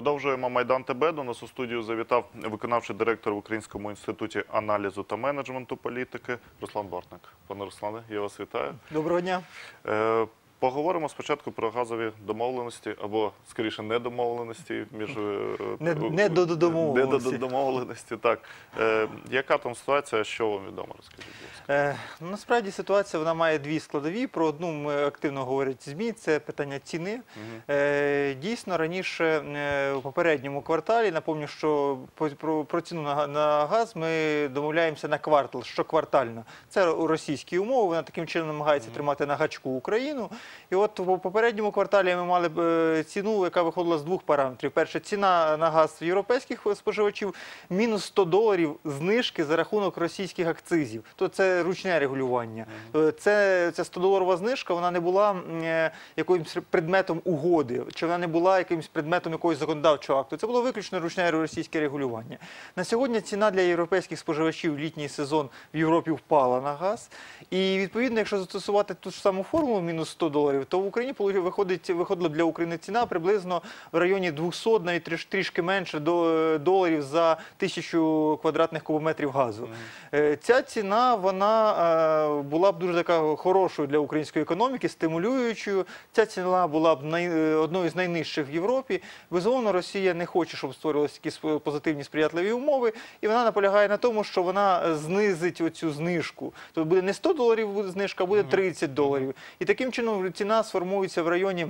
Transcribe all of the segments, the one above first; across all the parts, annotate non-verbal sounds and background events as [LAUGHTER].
Продовжуємо Майдан ТБ. До нас у студію завітав виконавчий директор в Українському інституті аналізу та менеджменту політики Руслан Бортник. Пане Руслане, я вас вітаю. Доброго дня. Поговоримо спочатку про газові домовленості або скоріше недомовленості між е, Не- е, недодомовленості. Так е, яка там ситуація? Що вам відомо? Розкажіть. Е, ну, насправді ситуація вона має дві складові. Про одну ми активно говорять ЗМІ. Це питання ціни. Е, дійсно, раніше у попередньому кварталі напомню, що про, про ціну на, на газ ми домовляємося на квартал, щоквартально. Це російські умови. Вона таким чином намагається тримати на гачку Україну. І от у попередньому кварталі ми мали е, ціну, яка виходила з двох параметрів. Перше, ціна на газ європейських споживачів мінус 100 доларів знижки за рахунок російських акцизів. То це ручне регулювання. Е, Це, ця 100 доларова знижка, вона не була е, якимось предметом угоди, чи вона не була якимось предметом якогось законодавчого акту. Це було виключно ручне російське регулювання. На сьогодні ціна для європейських споживачів в літній сезон в Європі впала на газ. І відповідно, якщо застосувати ту ж саму формулу мінус 100 доларів, то в Україні виходить виходила для України ціна приблизно в районі 200, навіть тріш- трішки менше до доларів за тисячу квадратних кубометрів газу. Е, Ця ціна вона е, була б дуже така хорошою для української економіки, стимулюючою. Ця ціна була б най, е, одною з найнижчих в Європі. Безумовно, Росія не хоче, щоб створювалися такі сп- позитивні сприятливі умови, і вона наполягає на тому, що вона е, знизить оцю знижку. Тобто буде не 100 доларів знижка, а буде 30 доларів. І таким чином ціна сформується в районі.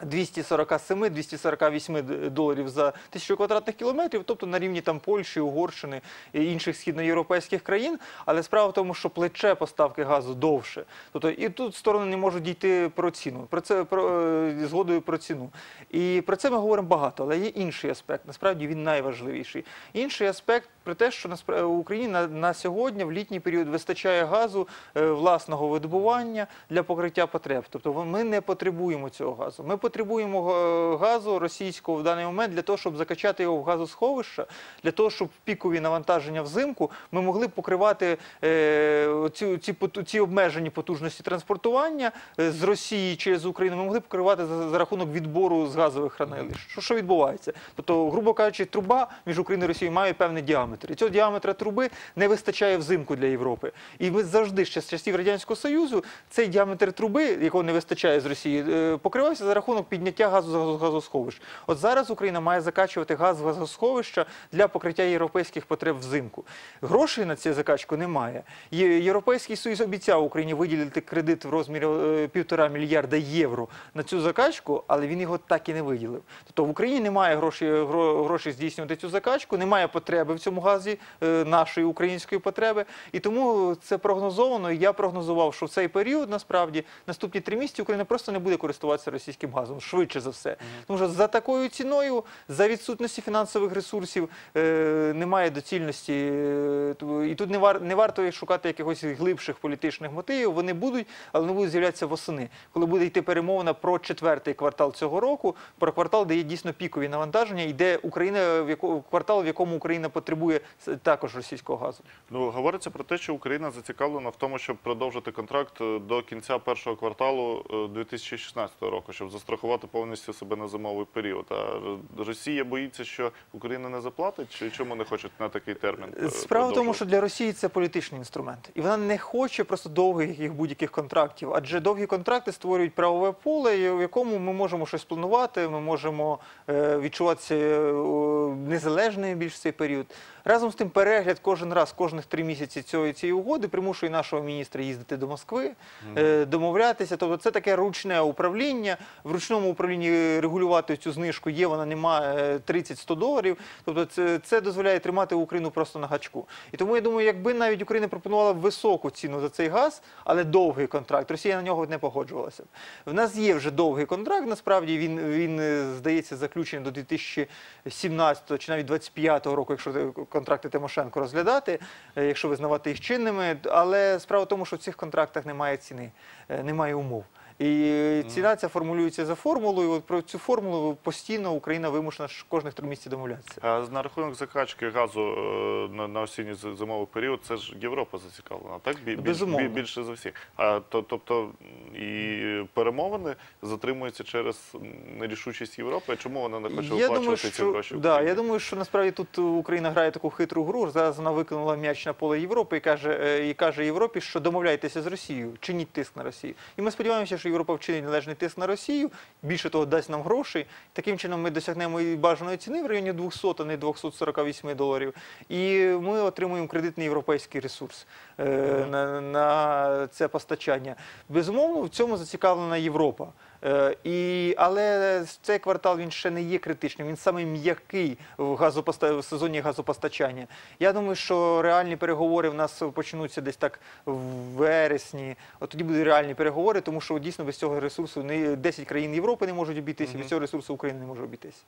247-248 доларів за тисячу квадратних кілометрів, тобто на рівні там Польщі, Угорщини і інших східноєвропейських країн. Але справа в тому, що плече поставки газу довше. Тобто і тут сторони не можуть дійти про ціну. Про це про е, згодою про ціну. І про це ми говоримо багато, але є інший аспект. Насправді він найважливіший. Інший аспект про те, що наспра- в Україні на, на сьогодні в літній період вистачає газу е, власного видобування для покриття потреб. Тобто ми не потребуємо цього газу. Ми потребуємо е, газу російського в даний момент для того, щоб закачати його в газосховища, для того, щоб пікові навантаження взимку ми могли покривати е, ці, ці, ці обмежені потужності транспортування е, з Росії через Україну. Ми могли покривати за, за рахунок відбору з газових хранилищ. Що, що відбувається? Тобто, грубо кажучи, труба між Україною і Росією має певний діаметр. І цього діаметра труби не вистачає взимку для Європи. І ми завжди ще з часів Радянського Союзу цей діаметр труби, якого не вистачає з Росії, е, покривався за рахунок підняття газу з газосховищ. От зараз Україна має закачувати газ в газосховища для покриття європейських потреб взимку. Грошей на цю закачку немає. Європейський Союз обіцяв Україні виділити кредит в розмірі е, півтора мільярда євро на цю закачку, але він його так і не виділив. Тобто в Україні немає грошей, грошей здійснювати цю закачку, немає потреби в цьому газі е, нашої української потреби. І тому це прогнозовано. І я прогнозував, що в цей період насправді наступні три місяці Україна просто не буде користуватися російським газом швидше за все. Тому що за такою ціною, за відсутності фінансових ресурсів, е, немає доцільності. е, і тут не, вар, не варто шукати якихось глибших політичних мотивів. Вони будуть, але не будуть з'являтися восени, коли буде йти перемовина про четвертий квартал цього року, про квартал, де є дійсно пікові навантаження, і де Україна в яко, квартал, в якому Україна потребує також російського газу. Ну говориться про те, що Україна зацікавлена в тому, щоб продовжити контракт е, до кінця першого кварталу е, 2016 року, щоб застрахувати повністю себе на зимовий період. А Росія боїться, що Україна не заплатить, чи чому не хочуть на такий термін? е, Справа в тому, що для Росії це політичний інструмент, і вона не хоче просто довгих будь-яких контрактів, адже довгі контракти створюють правове поле, в якому ми можемо щось планувати, ми можемо е, відчуватися е, о, незалежними більш в цей період. Разом з тим, перегляд кожен раз, кожних три місяці цієї, цієї угоди примушує нашого міністра їздити до Москви, е, домовлятися. Тобто це таке ручне управління. В ручному управлінні регулювати цю знижку є, вона немає 30-100 доларів. Тобто це, це дозволяє тримати Україну просто на гачку. І тому я думаю, якби навіть Україна пропонувала високу ціну за цей газ, але довгий контракт, Росія на нього не погоджувалася. В нас є вже довгий контракт. Насправді він, він е, здається заключений до 2017 чи навіть 2025 року, якщо е, контракти Тимошенко розглядати, е, якщо визнавати їх чинними. Але справа в тому, що в цих контрактах немає ціни, е, немає умов. І ціна ця формулюється за формулою. От про цю формулу постійно Україна вимушена кожних три місяці домовлятися. А на рахунок закачки газу е, на, на осінній зимовий період, це ж Європа зацікавлена, так? Бі- Безумовно. бі- більше за всіх. А то, тобто і перемовини затримуються через нерішучість Європи. Чому вона не хоче Я оплачувати ці гроші? да, я думаю, що насправді тут Україна грає таку хитру гру. Зараз вона викинула м'яч на поле Європи і каже, е, і каже Європі, що домовляйтеся з Росією, чиніть тиск на Росію. І ми сподіваємося, що Європа вчинить належний тиск на Росію. Більше того, дасть нам грошей. Таким чином ми досягнемо і бажаної ціни в районі 200, а не 248 доларів. І ми отримуємо кредитний європейський ресурс е, на, на це постачання. Безумовно, в цьому зацікавлена Європа. Е, І, але цей квартал він ще не є критичним, він самий м'який в, газопоста... в сезоні газопостачання. Я думаю, що реальні переговори в нас почнуться десь так в вересні. От тоді будуть реальні переговори, тому що дійсно без цього ресурсу не 10 країн Європи не можуть обійтися, угу. без цього ресурсу Україна не може обійтися.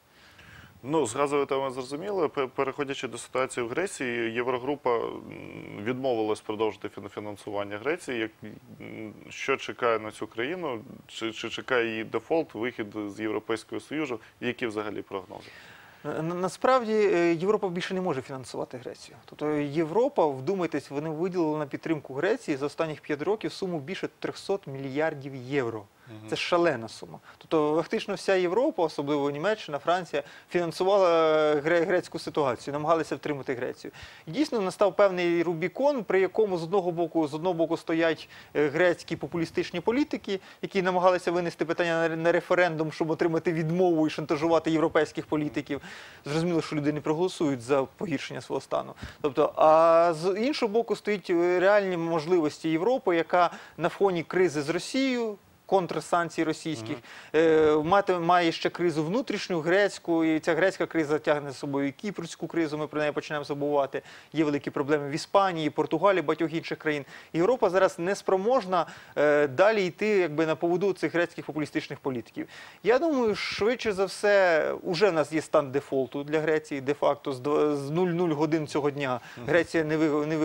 Ну, з газової теми зрозуміло. Пе- Переходячи до ситуації в Греції, Єврогрупа відмовилась продовжити фінансування Греції. Що чекає на цю країну? Чи, чи чекає її дефолт, вихід з Європейського Союзу? Які взагалі прогнози? Насправді е, Європа більше не може фінансувати Грецію. Тобто Європа, вдумайтесь, вони виділили на підтримку Греції за останніх 5 років суму більше 300 мільярдів євро. Це шалена сума. Тобто, фактично, вся Європа, особливо Німеччина, Франція, фінансувала грецьку ситуацію, намагалися втримати Грецію. Дійсно настав певний Рубікон, при якому з одного боку з одного боку стоять е, грецькі популістичні політики, які намагалися винести питання на- на референдум, щоб отримати відмову і шантажувати європейських політиків. Зрозуміло, що люди не проголосують за погіршення свого стану. Тобто, а з іншого боку стоїть е, реальні можливості Європи, яка на фоні кризи з Росією. Контрсанкцій російських е, мати має ще кризу внутрішню, грецьку, і ця грецька криза тягне з собою і кіпрську кризу. Ми про неї починаємо забувати. Є великі проблеми в Іспанії, Португалії, багатьох інших країн. Європа зараз не спроможна е, далі йти якби на поводу цих грецьких популістичних політиків. Я думаю, швидше за все, уже в нас є стан дефолту для Греції. Де-факто з дв- з 00 годин цього дня Греція не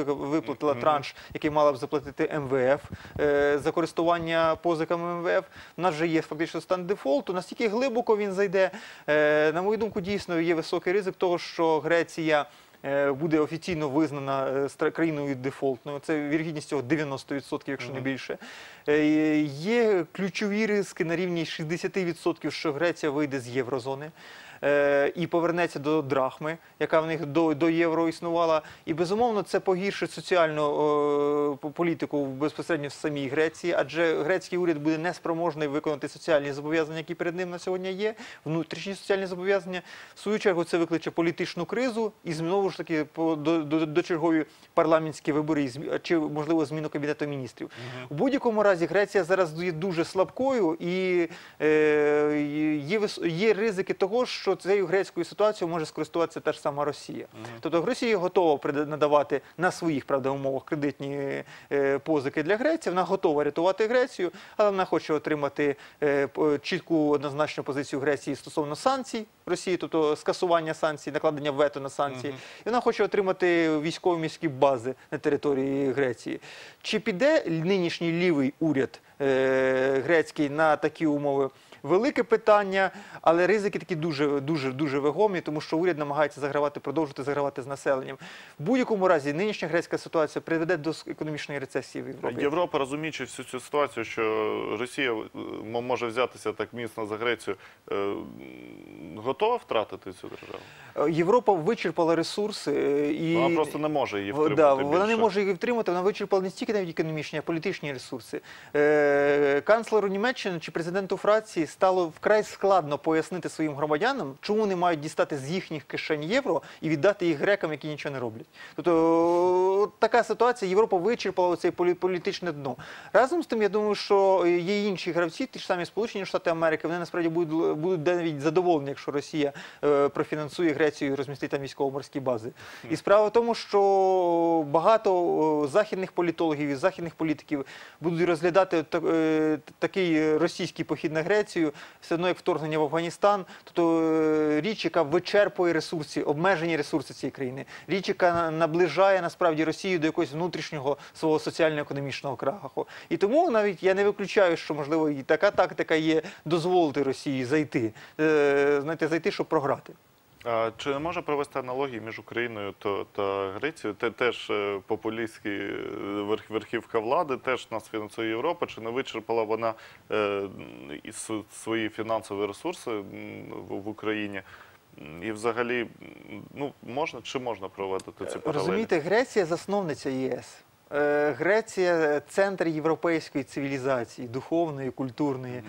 виплатила транш, який мала б заплатити МВФ е, за користування позиками МВФ. У нас вже є фактично стан дефолту. Настільки глибоко він зайде. Е, На мою думку, дійсно є високий ризик того, що Греція. е, Буде офіційно визнана е, країною дефолтною. Це вірогідність цього 90%, якщо не більше. Є ключові ризики на рівні 60%, що Греція вийде з єврозони. Е, І повернеться до драхми, яка в них до, до євро існувала. І безумовно це погіршить соціальну е, по- політику безпосередньо в самій Греції, адже грецький уряд буде неспроможний виконати соціальні зобов'язання, які перед ним на сьогодні є. Внутрішні соціальні зобов'язання. В свою чергу це викличе політичну кризу і знову ж таки до, до, до чергові парламентські вибори чи можливо зміну кабінету міністрів. У будь-якому разі Греція зараз є дуже слабкою і е, є, є ризики того, що цією грецькою ситуацією може скористуватися та ж сама Росія. Тобто Росія готова надавати на своїх правда умовах кредитні е, позики для Греції. Вона готова рятувати Грецію, але вона хоче отримати е, чітку однозначну позицію Греції стосовно санкцій Росії, тобто скасування санкцій, накладення вето на санкції. І вона хоче отримати військові міські бази на території Греції. Чи піде нинішній лівий уряд е, грецький на такі умови? Велике питання, але ризики такі дуже дуже дуже вагомі, тому що уряд намагається загравати, продовжувати загравати з населенням. В будь-якому разі нинішня грецька ситуація приведе до економічної рецесії в Європі. Європа, розуміючи всю цю ситуацію, що Росія е, може взятися так міцно за Грецію, е, готова втратити цю державу? Е, Європа вичерпала ресурси і Вона просто не може її втримати. Да, вона не може її втримати, вона вичерпала не стільки навіть економічні, а політичні ресурси. Канцлеру Німеччини чи президенту Франції стало вкрай складно пояснити своїм громадянам, чому вони мають дістати з їхніх кишень євро і віддати їх грекам, які нічого не роблять. Тобто така ситуація, Європа вичерпала це політичне дно. Разом з тим, я думаю, що є інші гравці, ті ж самі Сполучені Штати Америки, вони насправді будуть, будуть навіть задоволені, якщо Росія е, профінансує Грецію і розмістить там військово-морські бази. І справа в тому, що багато західних політологів і західних політиків будуть розглядати е, такий російський похід на Грецію Грецію, все одно як вторгнення в Афганістан, тобто е, річ, яка вичерпує ресурси, обмежені ресурси цієї країни, річ, яка наближає насправді Росію до якогось внутрішнього свого соціально-економічного краху. І тому навіть я не виключаю, що можливо і така тактика є дозволити Росії зайти, е, знаєте, зайти, щоб програти. А чи не може провести аналогії між Україною та, та Грецією? Те теж е, популістські е, верх, верхівка влади, теж нас фінансує Європа. Чи не вичерпала вона е, свої фінансові ресурси в, в Україні? І взагалі, ну можна чи можна проводити ці паралелі? Розумієте, Греція засновниця єС. Е, Греція центр європейської цивілізації, духовної, культурної.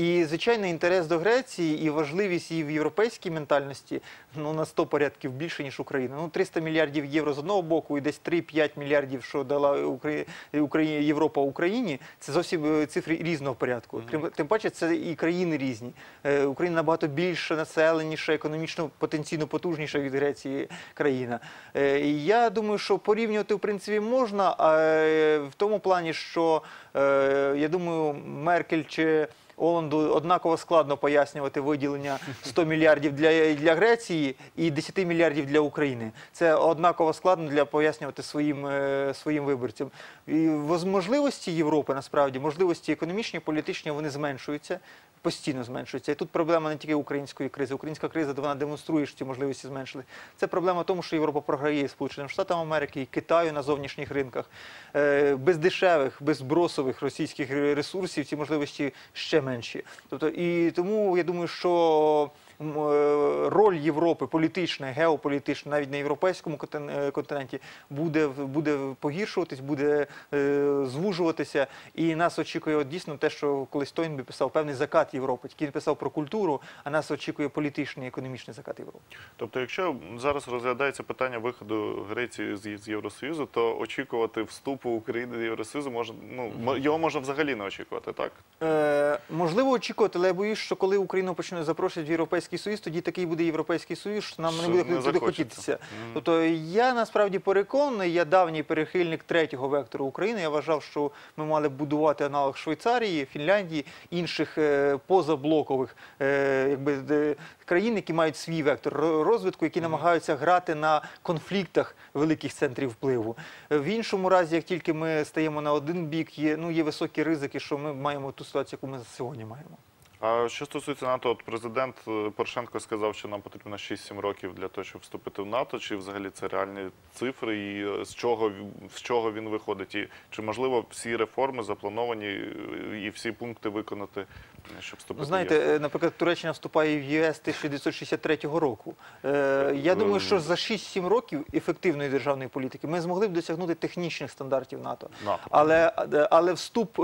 І, звичайно, інтерес до Греції і важливість її в європейській ментальності ну, на 100 порядків більше, ніж Україна. Ну, 300 мільярдів євро з одного боку і десь 3-5 мільярдів, що дала Украї... Украї... Європа Україні, це зовсім е, цифри різного порядку. Крім, тим паче, це і країни різні. Е, Україна набагато більше населеніша, економічно потенційно потужніша від Греції країна. Е, Я думаю, що порівнювати в принципі можна, а в тому плані, що я думаю, Меркель чи Оланду однаково складно пояснювати виділення 100 мільярдів для, для Греції і 10 мільярдів для України. Це однаково складно для пояснювати своїм, е, своїм виборцям. І можливості Європи насправді, можливості економічні, політичні, вони зменшуються. Постійно зменшуються. І тут проблема не тільки української кризи. Українська криза вона демонструє, що ці можливості зменшили. Це проблема в тому, що Європа програє Сполученим Штатам Америки і Китаю на зовнішніх ринках. Е, Без дешевих, без бросових російських ресурсів ці можливості ще менші. Тобто, і тому я думаю, що роль Європи політична, геополітична, навіть на європейському е, континенті буде, буде погіршуватись, буде е, звужуватися. І нас очікує от дійсно те, що колись Тойнбі писав певний закат Європи. Тільки він писав про культуру, а нас очікує політичний і економічний закат Європи. Тобто, якщо зараз розглядається питання виходу Греції з, Євросоюзу, то очікувати вступу України до Євросоюзу може ну його можна взагалі не очікувати, так? Е, можливо очікувати, але я боюсь, що коли Україну почне запрошувати в Європейський Союз, тоді такий буде Європейський Союз, що нам Що не буде не туди хотітися. Тобто я насправді переконаний, я давній перехильник третього вектору України. Я вважав, що ми мали будувати аналог Швейцарії, Фінляндії, інших е, позаблокових е, якби, країн, які мають свій вектор розвитку, які намагаються грати на конфліктах великих центрів впливу. Е, В іншому разі, як тільки ми стаємо на один бік, є, ну, є високі ризики, що ми маємо ту ситуацію, яку ми сьогодні маємо. А що стосується НАТО, от президент е, Порошенко сказав, що нам потрібно 6-7 років для того, щоб вступити в НАТО. Чи взагалі це реальні цифри, і е, з чого з чого він виходить? І чи можливо всі реформи заплановані е, і всі пункти виконати, щоб вступити Ну, в знаєте, ЄС? е, наприклад, Туреччина вступає в ЄС 1963 року. Я думаю, що за 6-7 років ефективної державної політики ми змогли б досягнути технічних стандартів НАТО. НАТО. Але, але вступ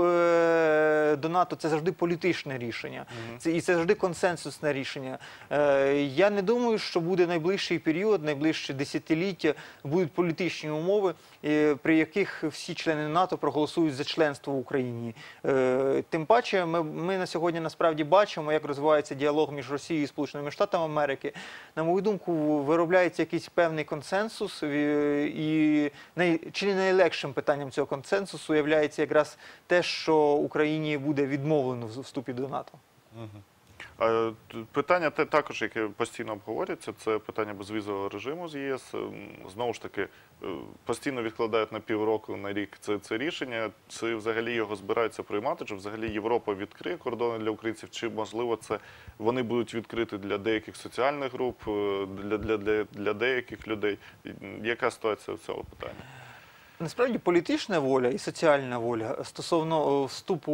до НАТО це завжди політичне рішення. Це, і це завжди консенсусне рішення. Е, Я не думаю, що буде найближчий період, найближче десятиліття, будуть політичні умови, е, при яких всі члени НАТО проголосують за членство в Україні. Е, Тим паче, ми, ми на сьогодні насправді бачимо, як розвивається діалог між Росією і Сполученими Штатами Америки. На мою думку, виробляється якийсь певний консенсус, е, і най, чи не найлегшим питанням цього консенсусу є якраз те, що Україні буде відмовлено в вступі до НАТО. Питання те також, яке постійно обговорюється, це питання безвізового режиму з ЄС. Ем, Знову ж таки, е, постійно відкладають на півроку на рік це, це рішення. Чи взагалі його збираються приймати? Чи взагалі Європа відкриє кордони для українців? Чи можливо це вони будуть відкриті для деяких соціальних груп, е, для, для, для, для деяких людей? Яка ситуація в цьому питанні? Насправді політична воля і соціальна воля стосовно е, вступу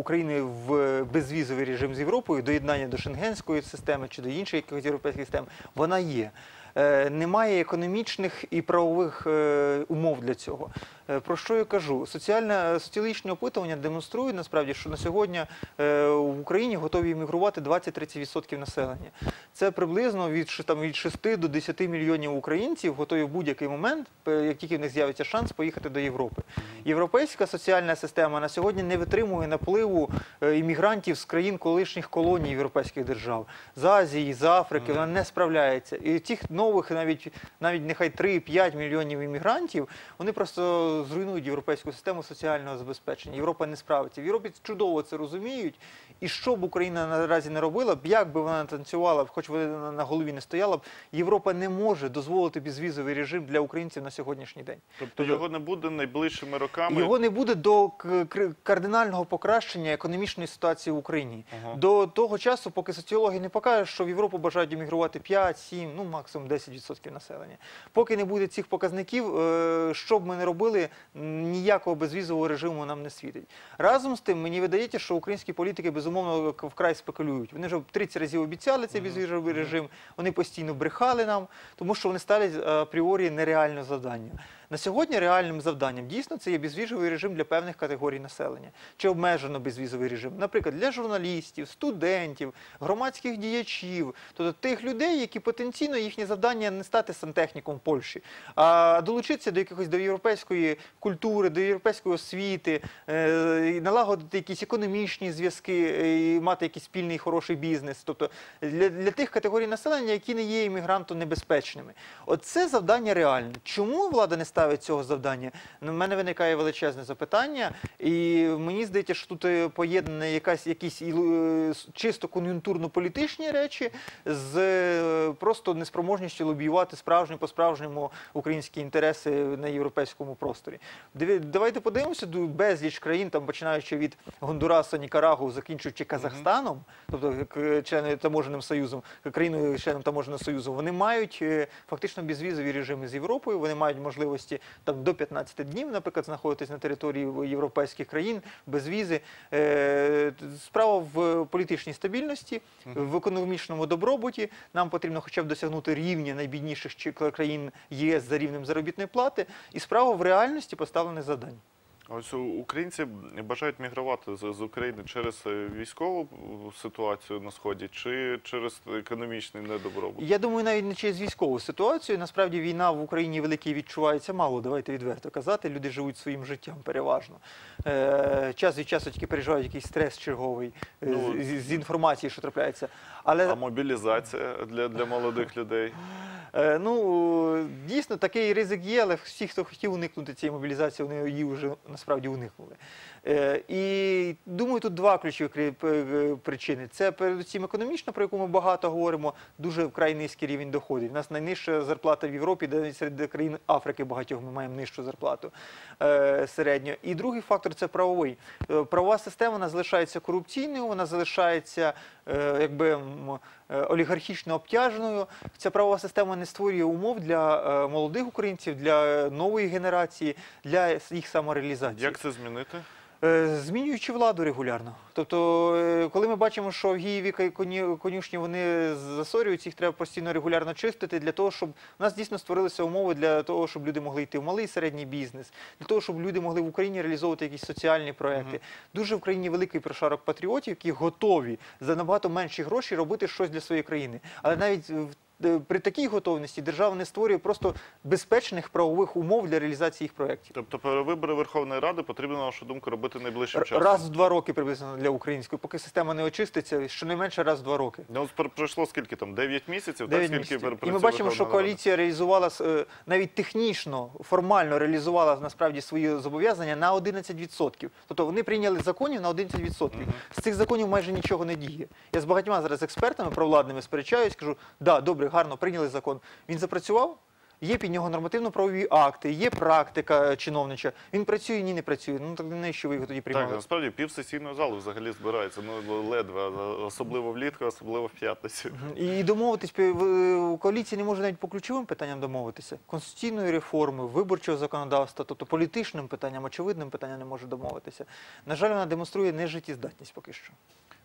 України в безвізовий режим з Європою, доєднання до шенгенської системи чи до інших якихось європейських систем, вона є. Е, Немає економічних і правових е, умов для цього. Е, Про що я кажу? Соціальне соціологічні опитування демонструють насправді, що на сьогодні е, в Україні готові іммігрувати 20-30% населення. Це приблизно від там, від 6 до 10 мільйонів українців готові в будь-який момент, е, як тільки в них з'явиться шанс, поїхати до Європи. Європейська соціальна система на сьогодні не витримує напливу е, іммігрантів з країн колишніх колоній європейських держав з Азії, з Африки. Вона не справляється. І тих нових нових, навіть навіть нехай 3-5 мільйонів іммігрантів, вони просто зруйнують європейську систему соціального забезпечення. Європа не справиться. В Європі чудово це розуміють. І що б Україна наразі не робила б, як би вона не танцювала, б, хоч вона на- голові не стояла б, Європа не може дозволити безвізовий режим для українців на сьогоднішній день. Тобто його не буде найближчими роками. Його не буде до кардинального покращення економічної ситуації в Україні. Ага. До того часу, поки соціологи не покажуть, що в Європу бажають емігрувати 5, 7, ну максимум 10% населення. Поки не буде цих показників, е, що б ми не робили, ніякого безвізового режиму нам не світить. Разом з тим, мені видається, що українські політики безумовно вкрай спекулюють. Вони вже 30 разів обіцяли цей безвізовий режим, вони постійно брехали нам, тому що вони стали е, апріорі нереальне завдання. На сьогодні реальним завданням дійсно це є безвізовий режим для певних категорій населення чи обмежено безвізовий режим, наприклад, для журналістів, студентів, громадських діячів, тобто тих людей, які потенційно їхнє завдання не стати сантехніком в Польщі, а долучитися до якихось до європейської культури, до європейської освіти, е, налагодити якісь економічні зв'язки, е, і мати якийсь спільний хороший бізнес. Тобто для, для тих категорій населення, які не є іммігрантом небезпечними. Оце завдання реальне. Чому влада не ставить цього завдання? Ну, в мене виникає величезне запитання, і мені здається, що тут е, поєднане якась якісь е, чисто кон'юнктурно-політичні речі з е, просто неспроможністю лобіювати справжні по-справжньому українські інтереси на європейському просторі. Давайте подивимося безліч країн, там починаючи від Гондураса, Нікарагу, закінчуючи Казахстаном, тобто члени таможенним союзом, країною членом таможенного союзу, вони мають фактично безвізові режими з Європою. Вони мають можливості там до 15 днів, наприклад, знаходитись на території європейських країн без візи. Е, Справа в політичній стабільності, в економічному добробуті. Нам потрібно хоча б досягнути рівня найбідніших країн єС за рівнем заробітної плати. І справа в реальності поставлених завдань. Ось українці бажають мігрувати з, з України через е, військову е, ситуацію на сході чи через економічний недобробут. Я думаю, навіть не через військову ситуацію. Насправді війна в Україні великій відчувається мало. Давайте відверто казати. Люди живуть своїм життям переважно. Е, час від часу тільки переживають якийсь стрес черговий е, Ну, з, з інформації, що трапляється. Але А мобілізація для, для молодих людей. Ну, дійсно, такий ризик є, але всі, хто хотів уникнути цієї мобілізації, вони її вже насправді уникнули. Е, І думаю, тут два ключові е, причини. Це передусім економічно, про яку ми багато говоримо, дуже вкрай низький рівень доходів. У нас найнижча зарплата в Європі, де серед країн Африки багатьох ми маємо нижчу зарплату е, середньо. І другий фактор це правовий. Правова система вона залишається корупційною, вона залишається якби олігархічно обтяженою. Ця правова система не створює умов для е, молодих українців, для нової генерації, для їх самореалізації. Як це змінити? Е, Змінюючи владу регулярно. Тобто, е, коли ми бачимо, що в Гієві конюшні вони засорюються, їх треба постійно регулярно чистити для того, щоб у нас дійсно створилися умови для того, щоб люди могли йти в малий і середній бізнес, для того, щоб люди могли в Україні реалізовувати якісь соціальні проекти. Дуже в країні великий прошарок патріотів, які готові за набагато менші гроші робити щось для своєї країни. Але навіть в при такій готовності держава не створює просто безпечних правових умов для реалізації їх проєктів. Тобто перевибори Верховної Ради потрібно, на вашу думку, робити найближчим часом. Раз в два роки приблизно для української, поки система не очиститься, щонайменше раз в два роки. Ну, пройшло скільки там? 9 місяців? Дев'ять так? Скільки місяців. І ми бачимо, що Рада? коаліція реалізувала е, навіть технічно, формально реалізувала насправді свої зобов'язання на 11%. Тобто вони прийняли законів на 11%. З цих законів майже нічого не діє. Я з багатьма зараз експертами провладними сперечаюсь, кажу, да, добре, гарно, прийняли закон. Він запрацював? Є під нього нормативно-правові акти, є практика е, чиновнича. Він працює, ні, не працює. Ну так навіщо ви його тоді приймали? Так, насправді пів сесійної залу взагалі збирається. Ну ледве, особливо влітку, особливо в п'ятницю. І домовитись у коаліції не може навіть по ключовим питанням домовитися. Конституційної реформи, виборчого законодавства, тобто політичним питанням, очевидним питанням не може домовитися. На жаль, вона демонструє нежиттєздатність поки що.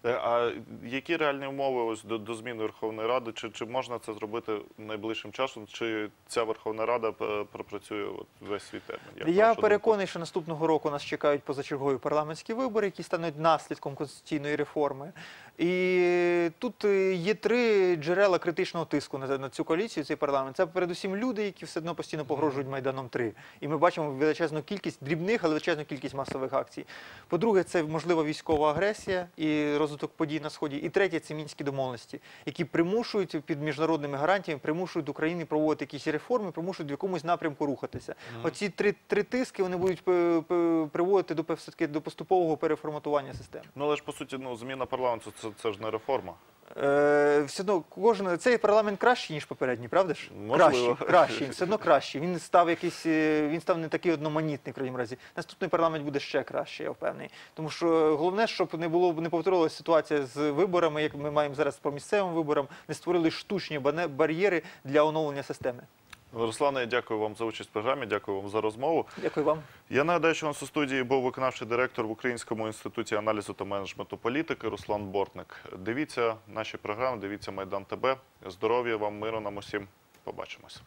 Е, А які реальні умови ось до, до зміни Верховної Ради? Чи, чи можна це зробити найближчим часом? Чи ця Верховна Рада е, пропрацює от весь свій термін? Як Я переконаний, що наступного року нас чекають позачергові парламентські вибори, які стануть наслідком конституційної реформи. І тут е, є три джерела критичного тиску на, на цю коаліцію, цей парламент. Це передусім люди, які все одно постійно погрожують майданом 3. І ми бачимо величезну кількість дрібних, але величезну кількість масових акцій. По-друге, це можлива військова агресія і розвиток подій на сході. І третє це мінські домовленості, які примушують під міжнародними гарантіями, примушують України проводити якісь реформи, примушують в якомусь напрямку рухатися. Оці три, три тиски вони будуть е, е, приводити до до поступового переформатування системи. Ну але ж по суті, ну зміна парламенту це, це ж не реформа. Е, все одно кожен цей парламент кращий ніж попередній, правда ж? Можливо. Кращий, кращий, [LAUGHS] все одно кращий. Він став якийсь, е, він став не такий одноманітний в разі. Наступний парламент буде ще краще, я впевнений. Тому що головне, щоб не було не повторилася ситуація з виборами, як ми маємо зараз по місцевим виборам, не створили штучні бане- бар'єри для оновлення системи. Руслане, я дякую вам за участь в програмі, дякую вам за розмову. Дякую вам. Я нагадаю, що у нас у студії був виконавчий директор в Українському інституті аналізу та менеджменту політики Руслан Бортник. Дивіться наші програми, дивіться Майдан ТБ. Здоров'я вам, миру нам усім. Побачимось.